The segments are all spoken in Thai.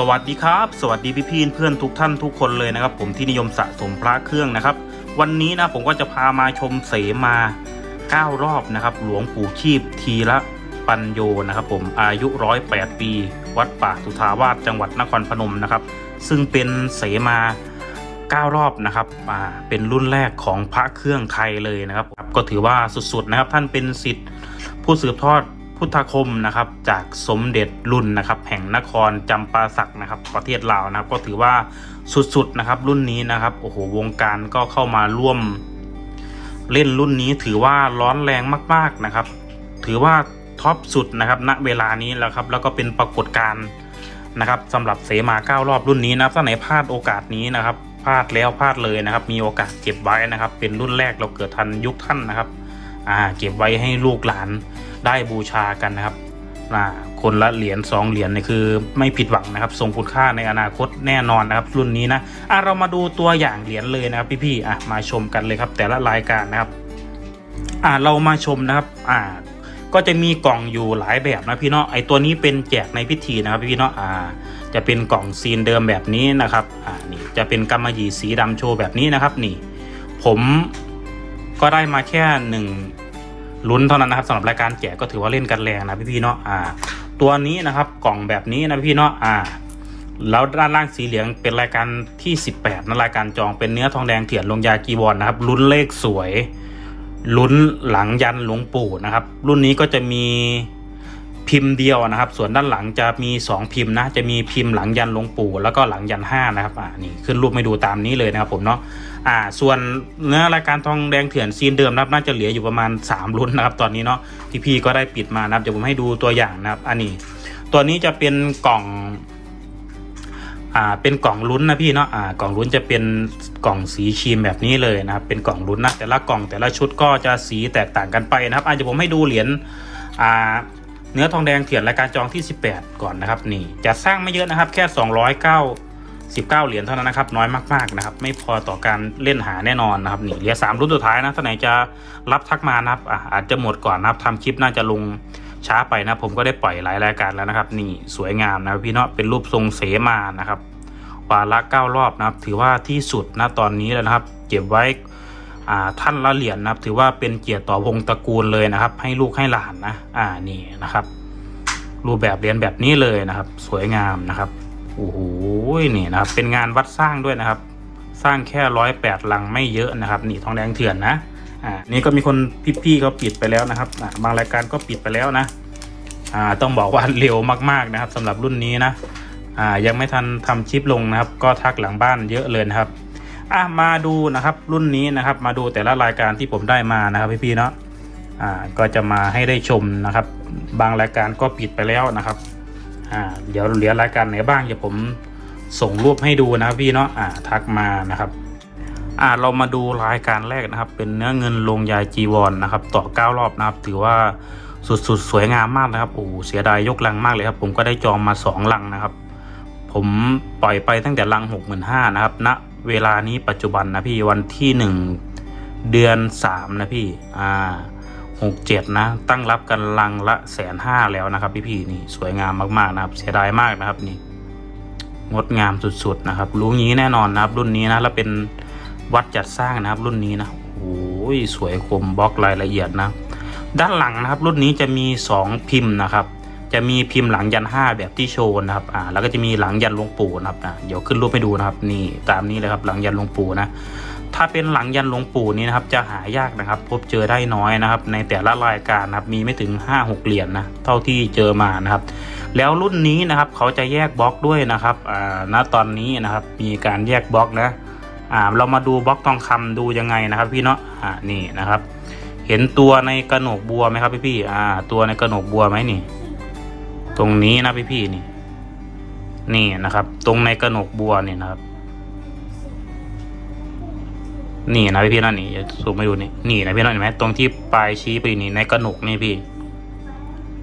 สวัสดีครับ สวัสดีพี่พี่เพื่อนทุกท่านทุกคนเลยนะครับ ผมที่นิยมสะสมพระเครื่องนะครับ วันนี้นะผมก็จะพามาชมเสมาเก้ารอบนะครับ หลวงปู่ชีพทีละปัญโยนะครับ ผมอายุร้อยแปดปี วัดป่าสุทาวาสจังหวัดนครพนมนะครับ ซึ่งเป็นเสมาเก้ารอบนะครับอ่าเป็นรุ่นแรกของพระเครื่องไทยเลยนะครับ ก็ถือว่าสุดๆนะครับท่านเป็นสิทธิ์ผู้สืบทอด พุทธคมนะครับจากสมเด็จรุ่นนะครับแห่งนครจำปาสักนะครับประเทศลาวนะครับก็ถือว่าสุดๆนะครับรุ่นนี้นะครับโอ้โหวงการก็เข้ามาร่วม เล่นรุ่นนี้ถือว่าร้อนแรงมากๆนะครับ ถือว่าท็อปสุดนะครับณเวลานี้แล้วครับแล้วก็เป็นปรากฏการณ์นะครับสำหรับเสมาเก้ารอบรุ่นนี้นะครับถ้าไหนพลาดโอกาสนี้นะครับพลาดแล้วพลาดเลยนะครับ มีโอกาสเก็บไว้นะครับ เป็นรุ่นแรกเราเกิดทันยุคท่านนะครับอ่าเก็บไว้ให้ลูกหลาน ได้บูชากันนะครับอ่าคนละเหรียญสองเหรียญเนี่ยคือไม่ผิดหวังนะครับทรงคุณค่าในอนาคตแน่นอนนะครับรุ่นนี้นะอะเรามาดูตัวอย่างเหรียญเลยนะครับพี่ๆอะมาชมกันเลยครับแต่ละรายการนะครับอ่าเรามาชมนะครับอ่าก็จะมีกล่องอยู่หลายแบบนะพี่เนาะไอตัวนี้เป็นแจกในพิธีนะครับพี่เนาะอ่าจะเป็นกล่องซีนเดิมแบบนี้นะครับอ่านี่จะเป็นกำมะหยี่สีดำโชว์แบบนี้นะครับนี่ ผมก็ได้มาแค่หนึ่ง ลุ้นเท่านั้นนะครับสำหรับรายการแจกก็ถือว่าเล่นกันแรงนะพี่ๆเนาะอ่า ตัวนี้นะครับกล่องแบบนี้นะพี่ๆเนาะอ่าแล้วด้านล่างสีเหลืองเป็นรายการที่ 18นะรายการจองเป็นเนื้อทองแดงเถื่อนลงยากีบอนนะครับลุ้นเลขสวยลุ้นหลังยันหลวงปู่นะครับ รุ่นนี้ก็จะมี พิมพ์เดียวนะครับ ส่วนด้านหลังจะมี 2 พิมพ์นะ จะมีพิมพ์หลังยันหลวงปู่แล้วก็หลังยัน5นะครับอ่านี่ขึ้นรูปให้ดูตามนี้เลยนะครับผมเนาะอ่า ส่วนเนื้อรายการทองแดงเถื่อนซีนเดิมนะครับน่าจะเหลืออยู่ประมาณ 3 รุ่นนะครับ ตอนนี้เนาะที่พี่ก็ได้ปิดมานะครับเดี๋ยวผมให้ดูตัวอย่างนะครับ อันนี้ ตัวนี้จะเป็นกล่องอ่าเป็นกล่องลุ้นนะพี่เนาะอ่ากล่องลุ้นจะเป็นกล่องสีครีมแบบนี้เลยนะครับ เป็นกล่องลุ้นนะแต่ละกล่องแต่ละชุดก็จะสีแตกต่างกันไปนะครับอาจจะผมให้ดูเหรียญอ่า เนื้อทองแดงเถื่อนรายการจองที่ 18 ก่อนนะครับนี่จะสร้างไม่เยอะนะครับ แค่ 209 19 เหรียญเท่านั้นนะครับ น้อยมากๆนะครับ ไม่พอต่อการเล่นหาแน่นอนนะครับนี่เหลือ3รุ่นสุดท้ายนะท่านไหนจะรับทักมานะครับอะอาจจะหมดก่อนนะครับทำคลิปน่าจะลงช้าไปนะผมก็ได้ปล่อยหลายรายการแล้วนะครับ นี่สวยงามนะพี่เนาะเป็นรูปทรงเสมานะครับวาระเก้ารอบนะครับ ถือว่าที่สุดนะตอนนี้แล้วนะครับ เก็บไว้ ท่านละเหรียญนะครับถือว่าเป็นเกียรติต่อวงตระกูลเลยนะครับ ให้ลูกให้หลานนะอ่านี่นะครับ รูปแบบเหรียญแบบนี้เลยนะครับ สวยงามนะครับโอ้โหนี่นะครับเป็นงานวัดสร้างด้วยนะครับ สร้างแค่ร้อยแปดลังไม่เยอะนะครับ นี่ทองแดงเถื่อนนะอ่านี่ก็มีคนพี่ๆเขาปิดไปแล้วนะครับอ่าบางรายการก็ปิดไปแล้วนะอ่าต้องบอกว่าเร็วมากๆนะครับสำหรับรุ่นนี้นะอ่ายังไม่ทันทำคลิปลงนะครับ ก็ทักหลังบ้านเยอะเลยนะครับ อะมาดูนะครับรุ่นนี้นะครับ มาดูแต่ละรายการที่ผมได้มานะครับพี่ๆเนาะอ่าก็จะมาให้ได้ชมนะครับ บางรายการก็ปิดไปแล้วนะครับอ่าเดี๋ยวเหลือรายการไหนบ้างเดี๋ยวผมส่งรูปให้ดูนะครับพี่เนาะอ่าทักมานะครับอ่าเรามาดูรายการแรกนะครับ เป็นเนื้อเงินลงยายจีวรนนะครับ ต่อเก้ารอบนะครับ ถือว่าสุดๆสวยงามมากนะครับโอ้เสียดายยกลังมากเลยครับ ผมก็ได้จองมาสองลังนะครับ ผมปล่อยไปตั้งแต่ลังหกหมื่นห้านะครับณ เวลานี้ปัจจุบันนะพี่วันที่หนึ่งเดือนสามนะพี่อ่าหกเจ็ดนะ ตั้งรับกันลังละแสนห้าแล้วนะครับพี่พี่นี่สวยงามมากๆนะครับ เสียดายมากนะครับนี่งดงามสุดๆนะครับ รู้งี้แน่นอนนะครับ รุ่นนี้นะแล้วเป็นวัดจัดสร้างนะครับ รุ่นนี้นะโอ้ยสวยคมบล็อกรายละเอียดนะ ด้านหลังนะครับ รุ่นนี้จะมี 2 พิมพ์นะครับ จะมีพิมพ์หลังยัน5แบบที่โชว์นะครับอ่าแล้วก็จะมีหลังยันหลวงปู่นะครับเดี๋ยวขึ้นรูปให้ดูนะครับนี่ตามนี้เลยครับหลังยันหลวงปู่นะถ้าเป็นหลังยันหลวงปู่นี้นะครับจะหายากนะครับ พบเจอได้น้อยนะครับ ในแต่ละรายการนะครับมีไม่ถึง 5-6 เหรียญนนะเท่าที่เจอมานะครับ แล้วรุ่นนี้นะครับเขาจะแยกบล็อกด้วยนะครับอ่าณตอนนี้นะครับมีการแยกบล็อกนะอ่าเรามาดูบล็อกทองคำดูยังไงนะครับพี่เนาะอ่านี่นะครับ เห็นตัวในกระโหนกบัวไหมครับพี่พี่อ่าตัวในกระโหนกบัวไหมนี่ ตรงนี้นะพี่พี่ๆนี่ นี่นะครับ ตรงในกระหนกบัวนี่นะครับ นี่นะพี่พี่ๆนั่นนี่จะซูมให้ดูนี่นี่นะพี่น้องเห็นไหมตรงที่ปลายชี้ไปนี่ในกระหนกนี่พี่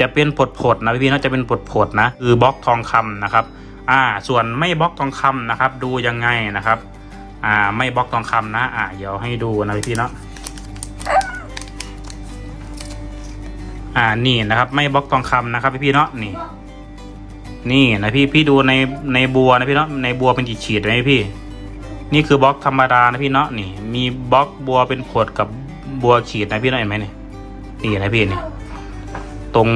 จะเป็นผดผดๆนะพี่พี่ๆน่าจะเป็นผดผดๆนะคือบล็อกทองคำนะครับ อ่า ส่วนไม่บล็อกทองคำนะครับ ดูยังไงนะครับ อ่า ไม่บล็อกทองคำนะ อ่าเดี๋ยวให้ดูนะพี่พี่ๆเนาะ อ่านี่นะครับ ไม่บล็อกทองคำนะครับพี่พี่เนาะนี่ นี่นะพี่พี่ดูในในบัวนะพี่เนาะในบัวเป็นกี่ขีดไหมพี่ นี่คือบล็อกธรรมดานะพี่เนาะนี่ มีบล็อกบัวเป็นผดกับบัวขีดนะพี่เนาะเห็นไหมเนี่ยนี่นะพี่นี่ตรง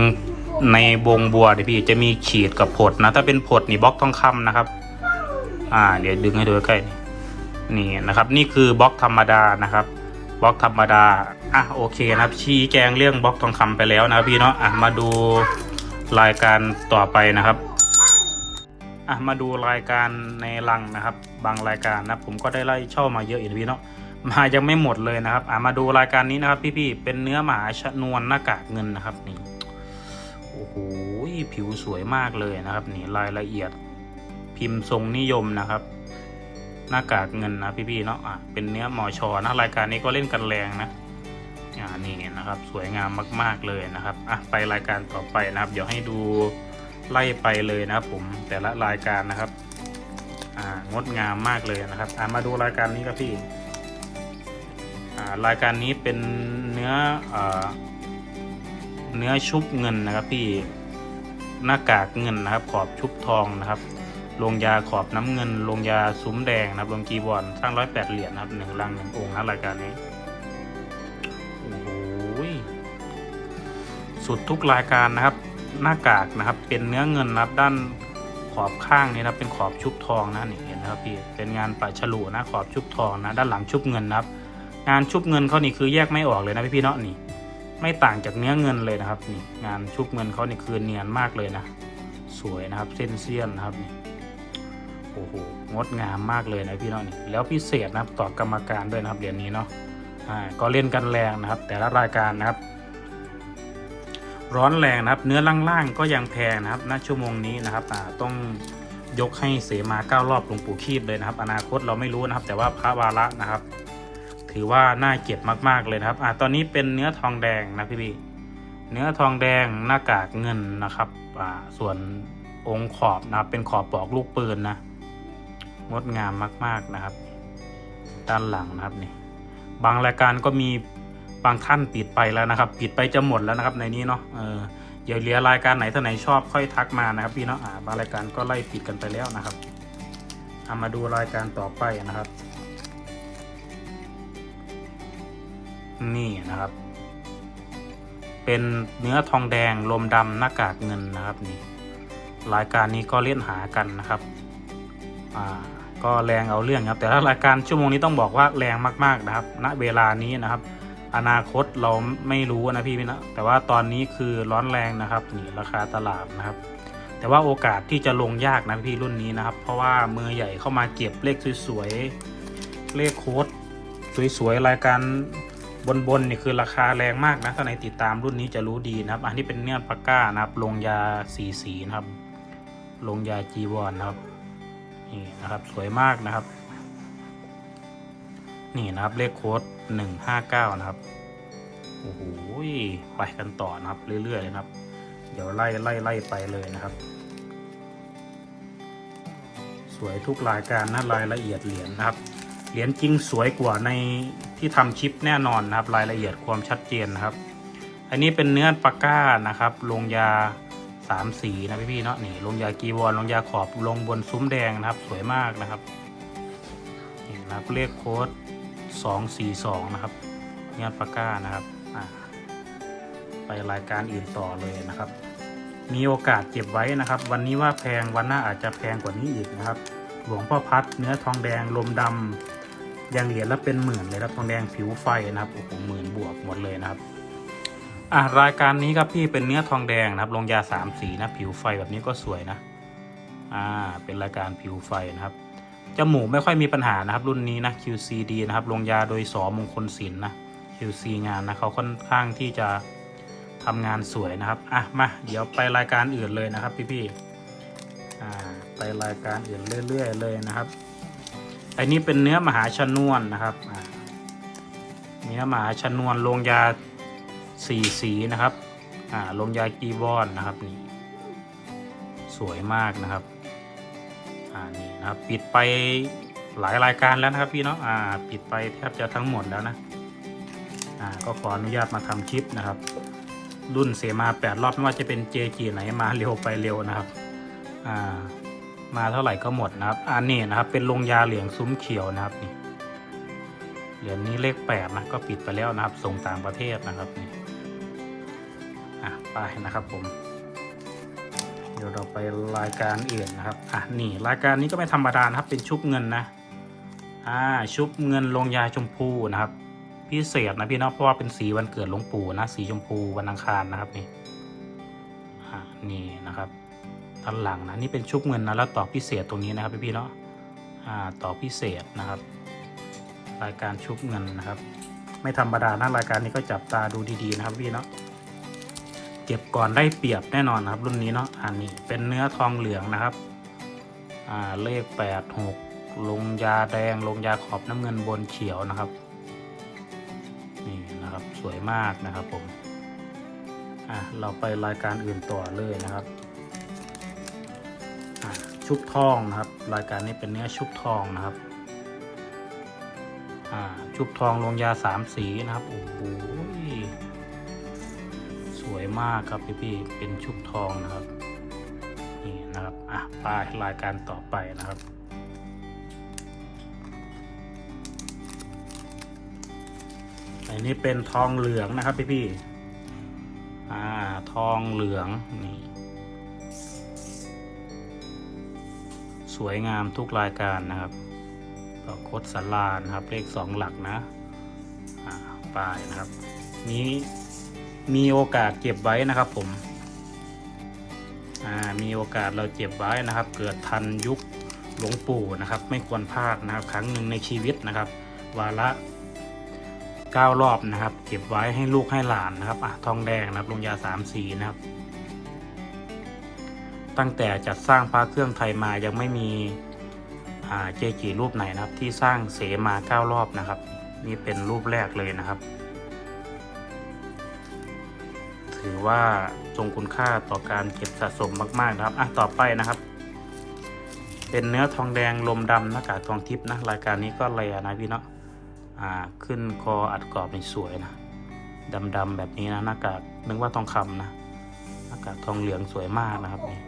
ในวงบัวเนี่ยพี่จะมีขีดกับผดนะ ถ้าเป็นผดนี่บล็อกทองคำนะครับ อ่า เดี๋ยวดึงให้ดูใกล้นี่นะครับ นี่คือบล็อกธรรมดานะครับ บล็อกธรรมดา อะโอเคนะครับชี้แจงเรื่องบล็อกทองคำไปแล้วนะพี่เนาะอะมาดูรายการต่อไปนะครับอะมาดูรายการในรังนะครับ บางรายการนะผมก็ได้ไล่เช่ามาเยอะอยู่นะพี่เนาะมายังไม่หมดเลยนะครับอะมาดูรายการนี้นะครับ พี่ๆเป็นเนื้อหมาชนวนหน้ากากเงินนะครับนี่โอ้โหผิวสวยมากเลยนะครับ นี่รายละเอียดพิมพ์ทรงนิยมนะครับ หน้ากากเงินนะพี่ๆเนาะอะเป็นเนื้อหมอชอนะรายการนี้ก็เล่นกันแรงนะอ่านี่นะครับสวยงามมาก ๆเลยนะครับอะไปรายการต่อไปนะครับ เดี๋ยวให้ดูไล่ไปเลยนะครับผมแต่ละรายการนะครับอ่างดงามมากเลยนะครับอ่ามาดูรายการนี้ครับพี่อ่ารายการนี้เป็นเนื้ออ่าเนื้อชุบเงินนะครับพี่หน้ากากเงินนะครับ ขอบชุบทองนะครับ ลงยาขอบน้ำเงิน ลงยาซุ้มแดงนะครับลงกีบอลสร้างร้อยแปดเหรียญนะครับหนึ่งลังหนึ่งองค์นะรายการนี้ โอ้โหสุดทุกรายการนะครับ หน้ากากนะครับ เป็นเนื้อเงินนะครับด้านขอบข้างนี่นะเป็นขอบชุบทองนะนี่เห็นนะครับพี่เป็นงานปัดฉลุนะขอบชุบทองนะด้านหลังชุบเงินนะครับ งานชุบเงินเขานี่คือแยกไม่ออกเลยนะพี่พี่เนาะนี่ ไม่ต่างจากเนื้อเงินเลยนะครับนี่งานชุบเงินเขานี่คือเนียนมากเลยนะ สวยนะครับเส้นเสี้ยนนะครับนี่ โอ้โหงดงามมากเลยนะพี่เนาะนี่แล้วพิเศษนะครับต่อกรรมการด้วยนะครับเหรียญนี้เนาะอ่าก็เล่นกันแรงนะครับ แต่ละรายการนะครับ ร้อนแรงนะครับ เนื้อล่างๆก็ยังแพงนะครับณชั่วโมงนี้นะครับอ่าต้องยกให้เสมาเก้ารอบหลวงปู่คีบเลยนะครับ อนาคตเราไม่รู้นะครับ แต่ว่าพระวาระนะครับ ถือว่าน่าเก็บมากๆเลยนะครับอ่าตอนนี้เป็นเนื้อทองแดงนะพี่พี่เนื้อทองแดงหน้ากากเงินนะครับอ่าส่วนองค์ขอบนะครับเป็นขอบปลอกลูกปืนนะ งดงามมาก ๆนะครับ ด้านหลังนะครับนี่บางรายการก็มีบางท่านปิดไปแล้วนะครับ ปิดไปจะหมดแล้วนะครับในนี้เนาะเออเดี๋ยวเหลือรายการไหนท่านไหนชอบค่อยทักมานะครับพี่เนาะอ่าบางรายการก็ไล่ปิดกันไปแล้วนะครับเอามาดูรายการต่อไปนะครับ นี่นะครับ เป็นเนื้อทองแดงลมดำหน้ากากเงินนะครับนี่รายการนี้ก็เล่นหากันนะครับ อ่า ก็แรงเอาเรื่องครับ แต่ถ้ารายการชั่วโมงนี้ต้องบอกว่าแรงมาก ๆนะครับ ณเวลานี้นะครับ อนาคตเราไม่รู้นะพี่พี่นะแต่ว่าตอนนี้คือร้อนแรงนะครับนี่ราคาตลาดนะครับ แต่ว่าโอกาสที่จะลงยากนะพี่รุ่นนี้นะครับ เพราะว่ามือใหญ่เข้ามาเก็บเลขสวยๆเลขโค้ดสวยๆรายการบนๆนี่คือราคาแรงมากนะถ้าไหนติดตามรุ่นนี้จะรู้ดีนะครับ อันนี้เป็นเนื้อปากก้านะครับลงยาสีสีนะครับ ลงยาจีวรนะครับ นี่นะครับ สวยมากนะครับ นี่นะครับเลขโค้ดหนึ่งห้าเก้านะครับโอ้โหไปกันต่อนะครับ เรื่อยๆเลยนะครับ เดี๋ยวไล่ไล่ไล่ไปเลยนะครับ สวยทุกรายการนะรายละเอียดเหรียญนะครับเหรียญจริงสวยกว่าในที่ทำชิปแน่นอนนะครับ รายละเอียดความชัดเจนนะครับ อันนี้เป็นเนื้อปากก้านะครับ ลงยาามสีนะพี่ๆเนาะนี่ลงยากีวอนลงยาขอบลงบนซุ้มแดงนะครับ สวยมากนะครับนี่นะครับเลขโค้ดสองสี่สองนะครับเนื้อปากก้านะครับอะไปรายการอื่นต่อเลยนะครับ มีโอกาสเก็บไว้นะครับ วันนี้ว่าแพงวันหน้าอาจจะแพงกว่านี้อีกนะครับ หลวงพ่อพัดเนื้อทองแดงลมดำยังเหรียญละเป็นหมื่นเลยครับทองแดงผิวไฟนะครับโอ้โหหมื่นบวกหมดเลยนะครับ อะรายการนี้ครับพี่เป็นเนื้อทองแดงนะครับ ลงยาสามสีนะ ผิวไฟแบบนี้ก็สวยนะ อ่า เป็นรายการผิวไฟนะครับ จมูกไม่ค่อยมีปัญหานะครับ รุ่นนี้นะ QCD นะครับ ลงยาโดยสอมงคลศิลป์นะ QC งานนะเขาค่อนข้างที่จะทำงานสวยนะครับ อะ มา เดี๋ยวไปรายการอื่นเลยนะครับ พี่ๆอ่า ไปรายการอื่นเรื่อย ๆ เลยนะครับ อันนี้เป็นเนื้อมหาชนวนนะครับ เนื้อมหาชนวนลงยา สีสีนะครับอ่าลงยากีบอนนะครับนี่สวยมากนะครับอ่านี่นะครับปิดไปหลายรายการแล้วนะครับพี่เนาะอ่าปิดไปแทบจะทั้งหมดแล้วนะอ่าก็ขออนุญาตมาทำคลิปนะครับ รุ่นเสมาแปดรอบไม่ว่าจะเป็นเจจีไหนมาเร็วไปเร็วนะครับอ่ามาเท่าไหร่ก็หมดนะครับอันนี้นะครับเป็นลงยาเหลืองซุ้มเขียวนะครับนี่เหรียญนี้เลขแปดนะก็ปิดไปแล้วนะครับส่งต่างประเทศนะครับนี่ ไปนะครับผม เดี๋ยวเราไปรายการอื่นนะครับ อะนี่รายการนี้ก็ไม่ธรรมดานะครับ เป็นชุบเงินนะ อ่าชุบเงินลงยาชมพูนะครับ พิเศษนะพี่เนาะเพราะว่าเป็นสีวันเกิดหลวงปู่นะสีชมพูวันอังคารนะครับนี่ อ่านี่นะครับด้านหลังนะนี่เป็นชุบเงินนะแล้วต่อพิเศษตรงนี้นะครับ พี่พี่เนาะ อ่าต่อพิเศษนะครับ รายการชุบเงินนะครับ ไม่ธรรมดานะรายการนี้ก็จับตาดูดีๆนะครับพี่เนาะ เก็บก่อนได้เปรียบแน่นอนครับ รุ่นนี้เนาะอันนี้เป็นเนื้อทองเหลืองนะครับอ่าเลขแปดหกลงยาแดง ลงยาขอบน้ำเงินบนเขียวนะครับนี่นะครับสวยมากนะครับผมอะเราไปรายการอื่นต่อเลยนะครับชุบทองนะครับ รายการนี้เป็นเนื้อชุบทองนะครับอ่าชุบทองลงยาสามสีนะครับโอ้โห มากครับพี่พี่เป็นชุบทองนะครับ นี่นะครับ อะไปรายการต่อไปนะครับอันนี้เป็นทองเหลืองนะครับพี่พี่อ่าทองเหลืองนี่สวยงามทุกรายการนะครับต่อโคดสลานะครับเลขสองหลักนะ อ่าปลายนะครับ นี้ มีโอกาสเก็บไว้นะครับผมอ่ามีโอกาสเราเก็บไว้นะครับ เกิดทันยุคหลวงปู่นะครับ ไม่ควรพลาดนะครับ ครั้งหนึ่งในชีวิตนะครับ วาระเก้ารอบนะครับ เก็บไว้ให้ลูกให้หลานนะครับอะทองแดงนะครับลงยาสามสีนะครับ ตั้งแต่จัดสร้างพระเครื่องไทยมายังไม่มีอ่าเจจีรูปไหนนะครับ ที่สร้างเสมาเก้ารอบนะครับ นี่เป็นรูปแรกเลยนะครับ ถือว่าทรงคุณค่าต่อการเก็บสะสมมากๆนะครับอะต่อไปนะครับ เป็นเนื้อทองแดงลมดำหน้ากากทองทิพย์นะรายการนี้ก็เลยนะพี่เนาะอ่าขึ้นคออัดกรอบนี่สวยนะดำๆแบบนี้นะหน้ากากนึกว่าทองคำนะหน้ากากทองเหลืองสวยมากนะครับนี่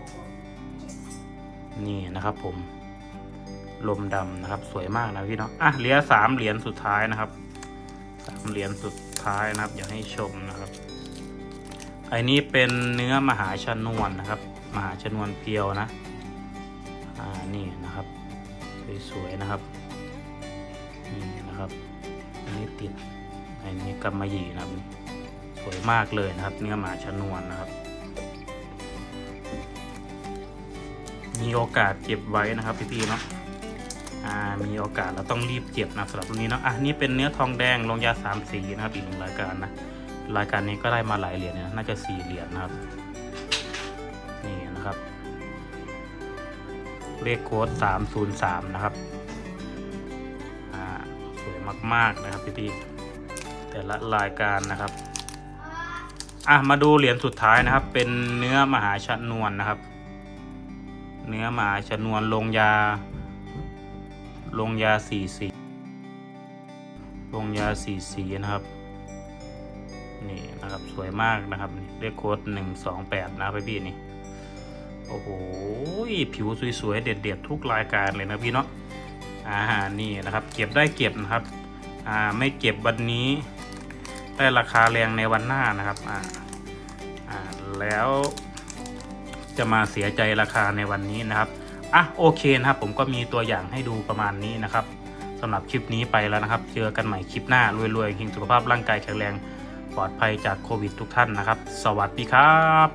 นี่นะครับผมลมดำนะครับสวยมากนะพี่เนาะอะเหรียญสามเหรียญสุดท้ายนะครับสามเหรียญสุดท้ายนะครับ อยากให้ชมนะ อ้นี้เป็นเนื้อมหาชนวนนะครับ มหาชนวนเพียวนะอ่านี่นะครับสวยๆนะครับนี่นะครับอันนี้ติดอันนี้กำมะหยี่นะครับสวยมากเลยนะครับ เนื้อมหาชนวนนะครับ มีโอกาสเก็บไว้นะครับพี่ๆเนาะอ่ามีโอกาสเราต้องรีบเก็บนะสำหรับรุ่นนี้เนาะอะนี่เป็นเนื้อทองแดงลงยาสามสีนะครับอีกหนึ่งรายการนะ รายการนี้ก็ได้มาหลายเหรียญนะน่าจะสี่เหรียญนะครับ นี่นะครับ เลขโค้ดสามศูนย์สามนะครับอ่าสวยมาก ๆ นะครับพี่ๆแต่ละรายการนะครับอะมาดูเหรียญสุดท้ายนะครับ เป็นเนื้อมหาชนวนนะครับ เนื้อมหาชนวนลงยา ลงยาสี่สีลงยาสี่สีนะครับ นี่นะครับสวยมากนะครับนี่เลขโค้ดหนึ่งสองแปดนะครับพี่นี่โอ้โหผิวสวยๆ เด็ดๆ ทุกรายการเลยนะพี่เนาะอ่านี่นะครับเก็บได้เก็บนะครับอ่าไม่เก็บวันนี้ ได้ราคาแรงในวันหน้านะครับอ่าอ่าแล้วจะมาเสียใจราคาในวันนี้นะครับอะโอเคนะครับผมก็มีตัวอย่างให้ดูประมาณนี้นะครับสำหรับคลิปนี้ไปแล้วนะครับ เจอกันใหม่คลิปหน้ารวยๆเฮงสุขภาพร่างกายแข็งแรง ปลอดภัยจากโควิดทุกท่านนะครับ สวัสดีครับ